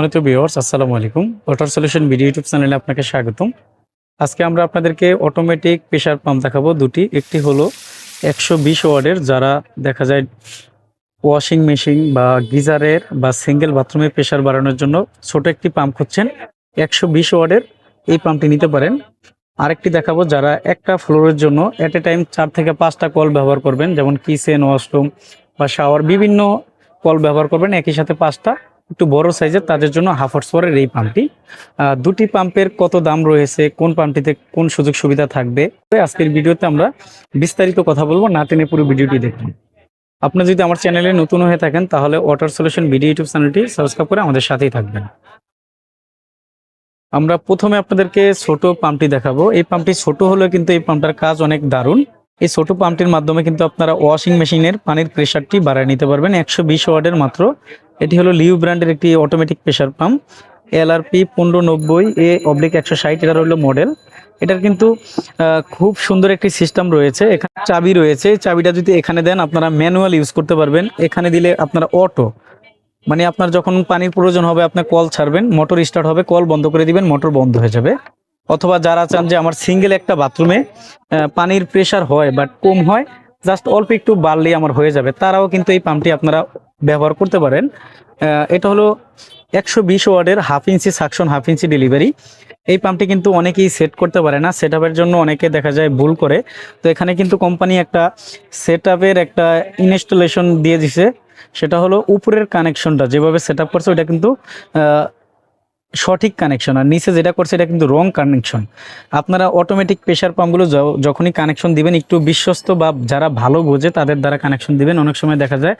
সম্মানিত ভিউয়ার্স আসসালামু আলাইকুম। ওয়াটার সলিউশন ভিডিও ইউটিউব চ্যানেলে আপনাকে স্বাগতম। আজকে আমরা আপনাদেরকে অটোমেটিক প্রেশার পাম্প দেখাবো দুটি। একটি হলো একশো বিশ ওয়ার্ডের, যারা দেখা যায় ওয়াশিং মেশিন বা গিজারের বা সিঙ্গেল বাথরুমে প্রেশার বাড়ানোর জন্য ছোট একটি পাম্প খুঁজছেন। একশো বিশ ওয়ার্ডের এই পাম্পটি নিতে পারেন। আরেকটি দেখাবো, যারা একটা ফ্লোরের জন্য এট এ টাইম চার থেকে পাঁচটা কল ব্যবহার করবেন, যেমন কিচেন ওয়াশরুম বা শাওয়ার বিভিন্ন কল ব্যবহার করবেন, একই সাথে পাঁচটা একটু বড় সাইজের, তাদের জন্য হাফ হর্স পাওয়ারের এই পাম্পটি। দুটি পাম্পের কত দাম রয়েছে, কোন পাম্পটিতে কোন সুযোগ সুবিধা থাকবে, আজকের ভিডিওতে আমরা বিস্তারিত কথা বলব, না টেনে পুরো ভিডিওটি দেখুন। আপনি যদি আমার চ্যানেলে নতুন হয়ে থাকেন, তাহলে ওয়াটার সলিউশন ভিডিও ইউটিউব চ্যানেলটি সাবস্ক্রাইব করে আমাদের সাথেই থাকবেন। আমরা প্রথমে আপনাদেরকে ছোট পাম্পটি দেখাবো। এই পাম্পটি ছোট হলেও কিন্তু এই পাম্পটার কাজ অনেক দারুণ। এই ছোট পাম্পটির মাধ্যমে কিন্তু আপনারা ওয়াশিং মেশিনের পানির প্রেশারটি বাড়ায় নিতে পারবেন। একশো বিশ ওয়ার্ডের মাত্র এটি হলো লিউ ব্র্যান্ডের একটি অটোমেটিক প্রেশার পাম্প এলআরপি পনেরো নব্বই, এ অবলিক একশো ষাট এটার হলো মডেল এটার কিন্তু খুব সুন্দর একটি সিস্টেম রয়েছে। এখানে চাবি রয়েছে। চাবিটা যদি এখানে দেন, আপনারা ম্যানুয়াল ইউজ করতে পারবেন। এখানে দিলে আপনারা অটো মানে আপনার যখন পানির প্রয়োজন হবে, আপনি কল ছাড়বেন মোটর স্টার্ট হবে, কল বন্ধ করে দিবেন মোটর বন্ধ হয়ে যাবে। অথবা যারা চান যে আমার সিঙ্গেল একটা বাথরুমে পানির প্রেশার হয় বাট কম হয় জাস্ট অল্প একটু বাড়লেই আমার হয়ে যাবে। তারাও কিন্তু এই পাম্পটি আপনারা ব্যবহার করতে পারেন। এটা হলো একশো বিশ ওয়ার্ডের half inch suction half inch delivery এই পাম্পটি কিন্তু অনেকেই সেট করতে পারে না। সেট জন্য অনেকে দেখা যায় ভুল করে। তো এখানে কিন্তু কোম্পানি একটা সেট একটা ইনস্টলেশন দিয়ে দিছে। সেটা হলো উপরের কানেকশনটা যেভাবে সেট করছে, ওইটা কিন্তু সঠিক কানেকশন আর নিচে যেটা করছে এটা কিন্তু রং কানেকশন আপনারা অটোমেটিক প্রেশার পাম্পগুলো যখনই কানেকশন দিবেন, একটু বিশ্বস্ত বা যারা ভালো বোঝে তাদের দ্বারা কানেকশন দিবেন। অনেক সময় দেখা যায়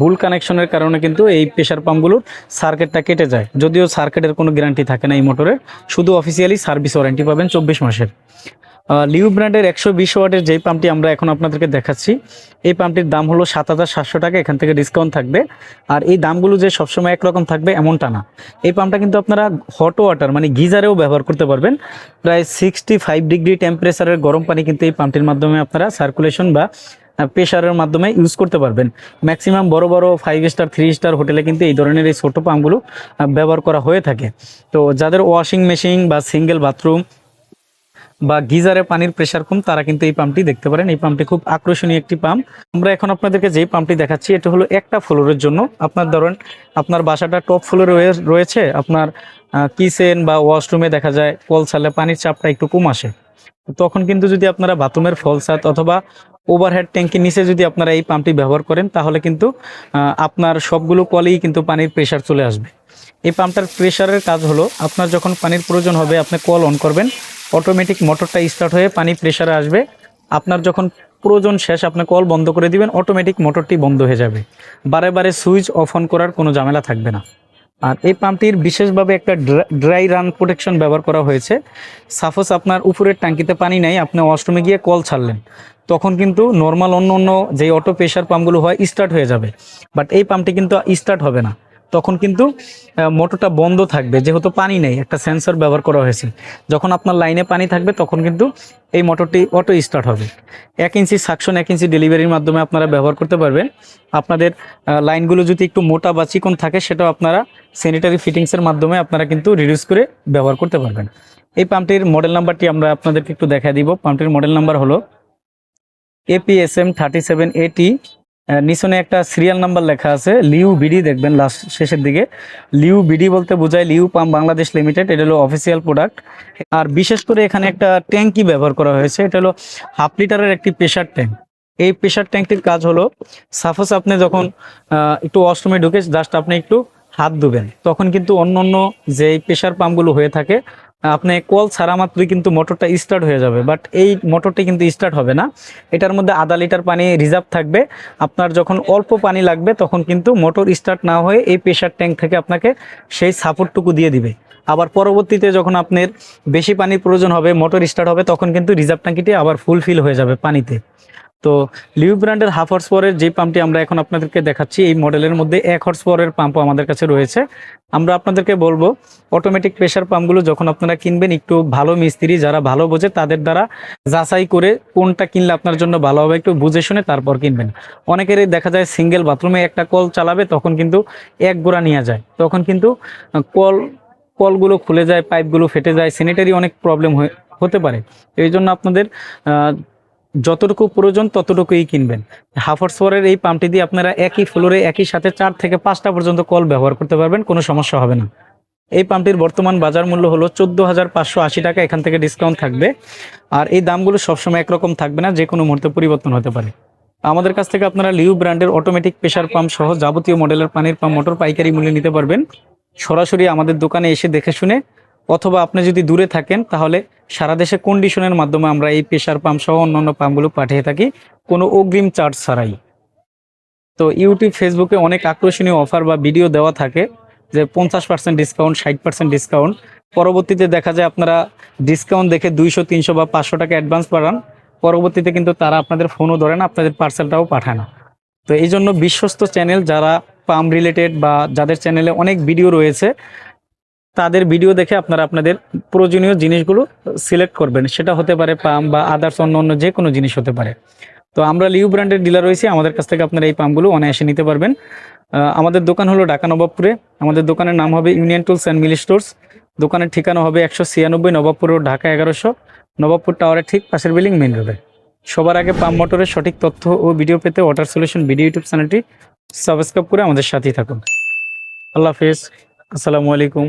ভুল কানেকশনের কারণে কিন্তু এই প্রেশার পাম্পগুলোর সার্কিটটা কেটে যায়। যদিও সার্কিটের কোনো গ্যারান্টি থাকে না এই মোটরের শুধু অফিসিয়ালি সার্ভিস ওয়ারেন্টি পাবেন চব্বিশ মাসের। লিউ ব্র্যান্ডের একশো বিশ ওয়াটের যেই পাম্পটি আমরা এখন আপনাদেরকে দেখাচ্ছি, এই পাম্পটির দাম হলো সাত হাজার সাতশো টাকা, এখান থেকে ডিসকাউন্ট থাকবে। আর এই দামগুলো যে সবসময় একরকম থাকবে এমনটা না। এই পাম্পটা কিন্তু আপনারা হট ওয়াটার মানে গিজারেও ব্যবহার করতে পারবেন। প্রায় সিক্সটি ফাইভ ডিগ্রি টেম্পারেচারের গরম পানি কিন্তু এই পাম্পটির মাধ্যমে আপনারা সার্কুলেশন বা প্রেশারের মাধ্যমে ইউজ করতে পারবেন। ম্যাক্সিমাম বড় বড় ফাইভ স্টার থ্রি স্টার হোটেলে কিন্তু এই ধরনের এই ছোটো পাম্পগুলো ব্যবহার করা হয়ে থাকে। তো যাদের ওয়াশিং মেশিন বা সিঙ্গেল বাথরুম বা গিজারে পানির প্রেশার কম, তারা কিন্তু এই পাম্পটি দেখতে পারেন। এই পাম্পটি খুব আকর্ষণীয় একটি পাম্প আমরা এখন আপনাদেরকে যেই পাম্পটি দেখাচ্ছি, এটা হলো একটা ফ্লোরের জন্য। আপনার ধরেন, আপনার বাসাটা টপ ফ্লোরে রয়েছে। আপনার কিচেন বা ওয়াশরুমে দেখা যায় কল ছাড়লে পানির চাপটা একটু কম আসে। তখন কিন্তু যদি আপনারা বাথরুমের ফল ছাদ অথবা ওভারহেড ট্যাঙ্কির নিচে যদি আপনারা এই পাম্পটি ব্যবহার করেন, তাহলে কিন্তু আপনার সবগুলো কলেই কিন্তু পানির প্রেশার চলে আসবে। এই পাম্পটার প্রেশারের কাজ হলো, আপনার যখন পানির প্রয়োজন হবে, আপনি কল অন করবেন। অটোমেটিক মোটরটা স্টার্ট হয়ে পানি প্রেশারে আসবে। আপনার যখন প্রয়োজন শেষ, আপনি কল বন্ধ করে দিবেন অটোমেটিক মোটরটি বন্ধ হয়ে যাবে। বারে বারে সুইচ অফ অন করার কোনো ঝামেলা থাকবে না। আর এই পাম্পটির বিশেষভাবে একটা ড্রাই রান প্রোটেকশন ব্যবহার করা হয়েছে। সাপোজ আপনার উপরের ট্যাঙ্কিতে পানি নাই, আপনি ওয়াশরুমে গিয়ে কল ছাড়লেন। তখন কিন্তু নর্মাল অন্য অন্য যে অটো প্রেশার পাম্পগুলো হয় স্টার্ট হয়ে যাবে। বাট এই পাম্পটি কিন্তু স্টার্ট হবে না। তখন কিন্তু মোটরটা বন্ধ থাকবে, যেহেতু পানি নেই, একটা সেন্সর ব্যবহার করা হয়েছে। যখন আপনার লাইনে পানি থাকবে, তখন কিন্তু এই মোটরটি অটো স্টার্ট হবে। এক ইঞ্চি সাকশন এক ইঞ্চি ডেলিভারির মাধ্যমে আপনারা ব্যবহার করতে পারবেন। আপনাদের লাইনগুলো যদি একটু মোটা বা চিকন থাকে, সেটাও আপনারা স্যানিটারি ফিটিংসের মাধ্যমে আপনারা কিন্তু রিডিউস করে ব্যবহার করতে পারবেন। এই পাম্পটির মডেল নাম্বারটি আমরা আপনাদেরকে একটু দেখা দিব। পাম্পটির মডেল নাম্বার হলো এপিএসএম থার্টি সেভেন এটি নিচনে একটা সিরিয়াল নাম্বার লেখা আছে, লিউ বিডি দেখবেন লাস্ট শেষের দিকে। লিউ বিডি বলতে বোঝায় লিউ পাম্প বাংলাদেশ লিমিটেড এটা হলো অফিসিয়াল প্রোডাক্ট আর বিশেষ করে এখানে একটা ট্যাঙ্কি ব্যবহার করা হয়েছে, এটা হলো হাফ লিটারের একটি প্রেশার ট্যাঙ্ক এই প্রেশার ট্যাঙ্কটির কাজ হলো সাপোজ আপনি যখন একটু ওয়াশরুমে ঢুকে জাস্ট আপনি একটু হাত ধুবেন, তখন কিন্তু অন্য অন্য যে প্রেশার পাম্পগুলো হয়ে থাকে আপনি কল ছাড়া মাত্রই কিন্তু মোটরটা স্টার্ট হয়ে যাবে বাট এই মোটরটি কিন্তু স্টার্ট হবে না। এটার মধ্যে আধা লিটার পানি রিজার্ভ থাকবে। আপনার যখন অল্প পানি লাগবে, তখন কিন্তু মোটর স্টার্ট না হয়ে এই প্রেশার ট্যাঙ্ক থেকে আপনাকে সেই সাপোর্টটুকু দিয়ে দিবে। আবার পরবর্তীতে যখন আপনার বেশি পানির প্রয়োজন হবে, মোটর স্টার্ট হবে, তখন কিন্তু রিজার্ভ ট্যাঙ্কিটি আবার ফুলফিল হয়ে যাবে পানিতে। তো লিউ ব্র্যান্ডের হাফ হর্স পাওয়ারের যে পাম্পটি আমরা এখন আপনাদেরকে দেখাচ্ছি, এই মডেলের মধ্যে এক হর্স পাওয়ারের পাম্পও আমাদের কাছে রয়েছে। আমরা আপনাদেরকে বলব অটোমেটিক প্রেশার পাম্পগুলো যখন আপনারা কিনবেন, একটু ভালো মিস্ত্রি যারা ভালো বোঝে, তাদের দ্বারা যাচাই করে কোনটা কিনলে আপনার জন্য ভালো হবে, একটু বুঝে শুনে তারপর কিনবেন। অনেকেরই দেখা যায় সিঙ্গেল বাথরুমে একটা কল চালাবে, তখন কিন্তু এক গোড়া নিয়ে যায়। তখন কিন্তু কল, কলগুলো খুলে যায় পাইপগুলো ফেটে যায় স্যানিটারি অনেক প্রবলেম হতে পারে। এই জন্য আপনাদের যতটুকু প্রয়োজন ততটুকুই কিনবেন। হাফ হর্স পাওয়ারের এই পাম্পটি দিয়ে আপনারা একই ফ্লোরে একই সাথে চার থেকে পাঁচটা পর্যন্ত কল ব্যবহার করতে পারবেন, কোনো সমস্যা হবে না। এই পাম্পটির বর্তমান বাজার মূল্য হলো চোদ্দ হাজার পাঁচশো আশি টাকা, এখান থেকে ডিসকাউন্ট থাকবে। আর এই দামগুলো সবসময় একরকম থাকবে না যে কোনো মুহূর্তে পরিবর্তন হতে পারে। আমাদের কাছ থেকে আপনারা লিউ ব্র্যান্ডের অটোমেটিক প্রেশার পাম্প সহ যাবতীয় মডেলের পানির পাম্প মোটর পাইকারি মূল্যে নিতে পারবেন। সরাসরি আমাদের দোকানে এসে দেখে শুনে অথবা আপনি যদি দূরে থাকেন, তাহলে সারা দেশে কন্ডিশনের মাধ্যমে আমরা এই প্রেশার পাম্প সহ অন্যান্য পাম্পগুলো পাঠিয়ে থাকি। কোনো অগ্রিম চার্জ ছাড়াই। তো ইউটিউব ফেসবুকে অনেক আকর্ষণীয় অফার বা ভিডিও দেওয়া থাকে যে পঞ্চাশ পার্সেন্ট ডিসকাউন্ট ষাট পার্সেন্ট ডিসকাউন্ট পরবর্তীতে দেখা যায় আপনারা ডিসকাউন্ট দেখে দুইশো, তিনশো বা পাঁচশো টাকা অ্যাডভান্স পাঠান পরবর্তীতে কিন্তু তারা আপনাদের ফোনও ধরে না, আপনাদের পার্সেলটাও পাঠায় না। তো এই জন্য বিশ্বস্ত চ্যানেল যারা পাম্প রিলেটেড বা যাদের চ্যানেলে অনেক ভিডিও রয়েছে তাদের ভিডিও দেখে আপনারা আপনাদের প্রয়োজনীয় জিনিসগুলো সিলেক্ট করবেন। সেটা হতে পারে পাম্প বা আদার্স অন্য অন্য যে কোনো জিনিস হতে পারে। তো আমরা লিউ ব্র্যান্ডের ডিলার রয়েছি, আমাদের কাছ থেকে আপনারা এই পাম্পগুলো অনায়াসে নিতে পারবেন। আমাদের দোকান হলো ঢাকা নবাবপুরে। আমাদের দোকানের নাম হবে union tools and mill stores দোকানের ঠিকানা হবে একশো ছিয়ানব্বই নবাবপুর রোড, ঢাকা এগারোশো। নবাবপুর টাওয়ারের ঠিক পাশের বিল্ডিং মেন রোডে সবার আগে পাম্প মোটরের সঠিক তথ্য ও ভিডিও পেতে ওয়াটার সলিউশন ভিডিও ইউটিউব চ্যানেলটি সাবস্ক্রাইব করে আমাদের সাথেই থাকুন। আল্লাহ হাফিজ। আসসালামু আলাইকুম।